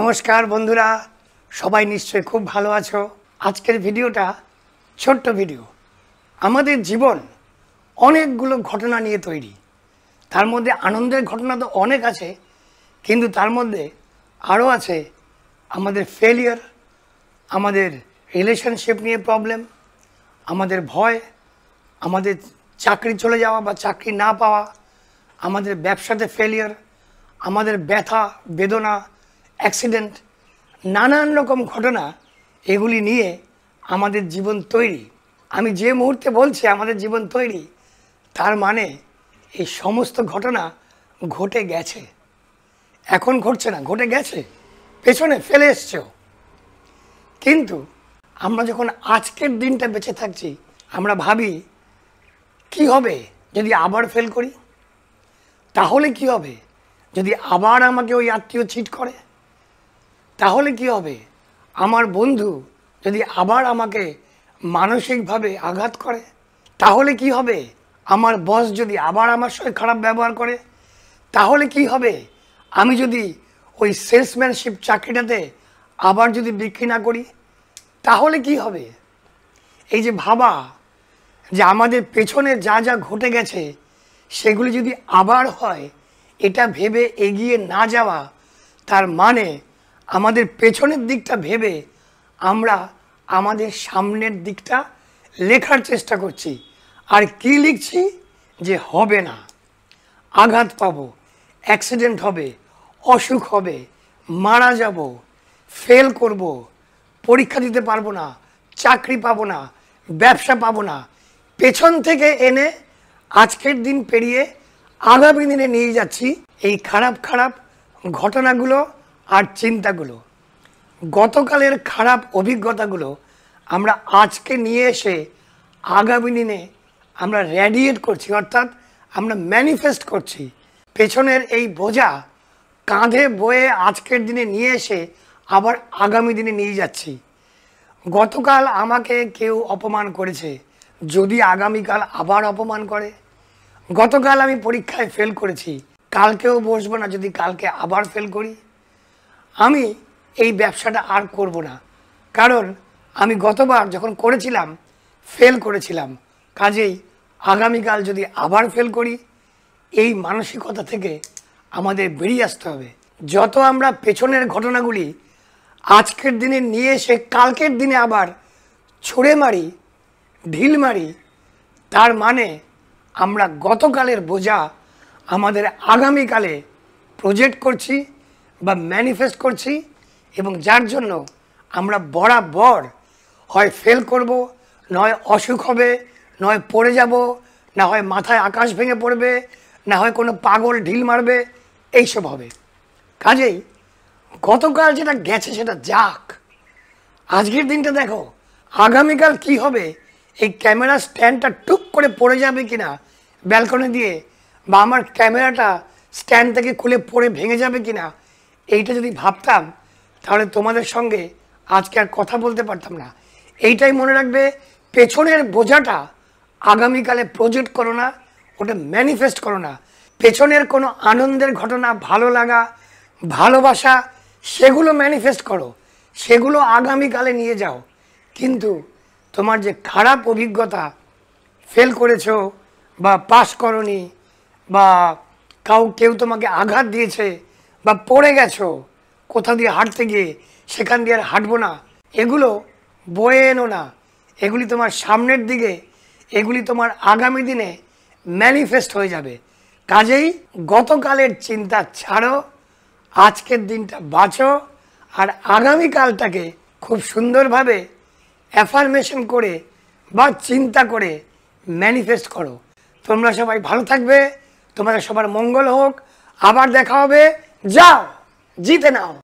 নমস্কার বন্ধুরা, সবাই নিশ্চয়ই খুব ভালো আছো। আজকের ভিডিওটা ছোট্ট ভিডিও। আমাদের জীবন অনেকগুলো ঘটনা নিয়ে তৈরি। তার মধ্যে আনন্দের ঘটনা তো অনেক আছে, কিন্তু তার মধ্যে আরও আছে আমাদের ফেলিয়ার আমাদের রিলেশনশিপ নিয়ে প্রবলেম আমাদের ভয়, আমাদের চাকরি চলে যাওয়া বা চাকরি না পাওয়া, আমাদের ব্যবসাতে ফেলিয়ার আমাদের ব্যথা, বেদনা অ্যাক্সিডেন্ট, নানান রকম ঘটনা, এগুলি নিয়ে আমাদের জীবন তৈরি। আমি যে মুহূর্তে বলছি আমাদের জীবন তৈরি, তার মানে এই সমস্ত ঘটনা ঘটে গেছে। এখন ঘটছে না, ঘটে গেছে, পেছনে ফেলে এসছেও কিন্তু আমরা যখন আজকের দিনটা বেঁচে থাকছি, আমরা ভাবি, কি হবে যদি আবার ফেল করি? তাহলে কি হবে? যদি আবার আমাকে ওই আত্মীয় চিট করে? তাহলে কি হবে? আমার বন্ধু যদি আবার আমাকে মানসিকভাবে আঘাত করে, তাহলে কি হবে? আমার বস যদি আবার আমার সঙ্গে খারাপ ব্যবহার করে, তাহলে কি হবে? আমি যদি ওই সেলসম্যানশিপ চাকরিটাতে আবার যদি বিক্রি না করি, তাহলে কি হবে? এই যে ভাবা যে আমাদের পেছনে যা যা ঘটে গেছে, সেগুলি যদি আবার হয়, এটা ভেবে এগিয়ে না যাওয়া, তার মানে আমাদের পেছনের দিকটা ভেবে আমরা আমাদের সামনের দিকটা লেখার চেষ্টা করছি। আর কি লিখছি যে হবে না। আঘাত পাব অ্যাক্সিডেন্ট হবে, অসুখ হবে, মারা যাব ফেল করব, পরীক্ষা দিতে পারব না, চাকরি পাবো না, ব্যবসা পাবো না। পেছন থেকে এনে আজকের দিন পেরিয়ে আগামী দিনে নিয়ে যাচ্ছি এই খারাপ খারাপ ঘটনাগুলো আর চিন্তাগুলো, গতকালের খারাপ অভিজ্ঞতাগুলো আমরা আজকে নিয়ে এসে আগামী দিনে আমরা রেডিয়েট করছি, অর্থাৎ আমরা ম্যানিফেস্ট করছি। পেছনের এই বোঝা কাঁধে বয়ে আজকের দিনে নিয়ে এসে আবার আগামী দিনে নিয়ে যাচ্ছি। গতকাল আমাকে কেউ অপমান করেছে, যদি আগামীকাল আবার অপমান করে। গতকাল আমি পরীক্ষায় ফেল করেছি, কালকেও বসবো না, যদি কালকে আবার ফেল করি। আমি এই ব্যবসাটা আর করব না। কারণ আমি গতবার যখন করেছিলাম ফেল করেছিলাম, কাজেই আগামীকাল যদি আবার ফেল করি, এই মানসিকতা থেকে আমাদের বেরিয়ে আসতে হবে। যত আমরা পেছনের ঘটনাগুলি আজকের দিনে নিয়ে এসে কালকের দিনে আবার ছুঁড়ে মারি, ঢিল মারি, তার মানে আমরা গতকালের বোঝা আমাদের আগামীকালে প্রজেক্ট করছি। বা ম্যানিফেস্ট করছি এবং যার জন্য আমরা বরাবর হয় ফেল করব, নয় অসুখ হবে, নয় পড়ে যাব, না হয় মাথায় আকাশ ভেঙে পড়বে, না হয় কোনো পাগল ঢিল মারবে, এইসব হবে। কাজেই গতকাল যেটা গেছে সেটা যাক। আজকের দিনটা দেখো, আগামীকাল কি হবে, এই ক্যামেরা স্ট্যান্ডটা টুক করে পড়ে যাবে কি না ব্যালকনি দিয়ে, বা আমার ক্যামেরাটা স্ট্যান্ড থেকে খুলে পড়ে ভেঙে যাবে কিনা এইটা যদি ভাবতাম, তাহলে তোমাদের সঙ্গে আজকে আর কথা বলতে পারতাম না। এইটাই মনে রাখবে, পেছনের বোঝাটা আগামীকালে প্রজেক্ট করো না, ওটা ম্যানিফেস্ট করো না। পেছনের কোনো আনন্দের ঘটনা, ভালো লাগা, ভালোবাসা, সেগুলো ম্যানিফেস্ট করো। সেগুলো আগামীকালে নিয়ে যাও। কিন্তু তোমার যে খারাপ অভিজ্ঞতা ফেল করেছ বা পাস করনি বা কাউ, কেউ তোমাকে আঘাত দিয়েছে বা পড়ে গেছো, কোথা দিয়ে হাঁটতে গিয়ে, সেখান দিয়ে আর হাঁটবো না। এগুলো বয়ে এনো না। এগুলি তোমার সামনের দিকে, এগুলি তোমার আগামী দিনে ম্যানিফেস্ট হয়ে যাবে। কাজেই গতকালের চিন্তা ছাড়ো, আজকের দিনটা বাঁচো, আর আগামীকালটাকে খুব সুন্দরভাবে অ্যাফার্মেশন করে বা চিন্তা করে ম্যানিফেস্ট করো। তোমরা সবাই ভালো থাকবে, তোমাদের সবার মঙ্গল হোক। আবার দেখা হবে जाओ जीते ना हो।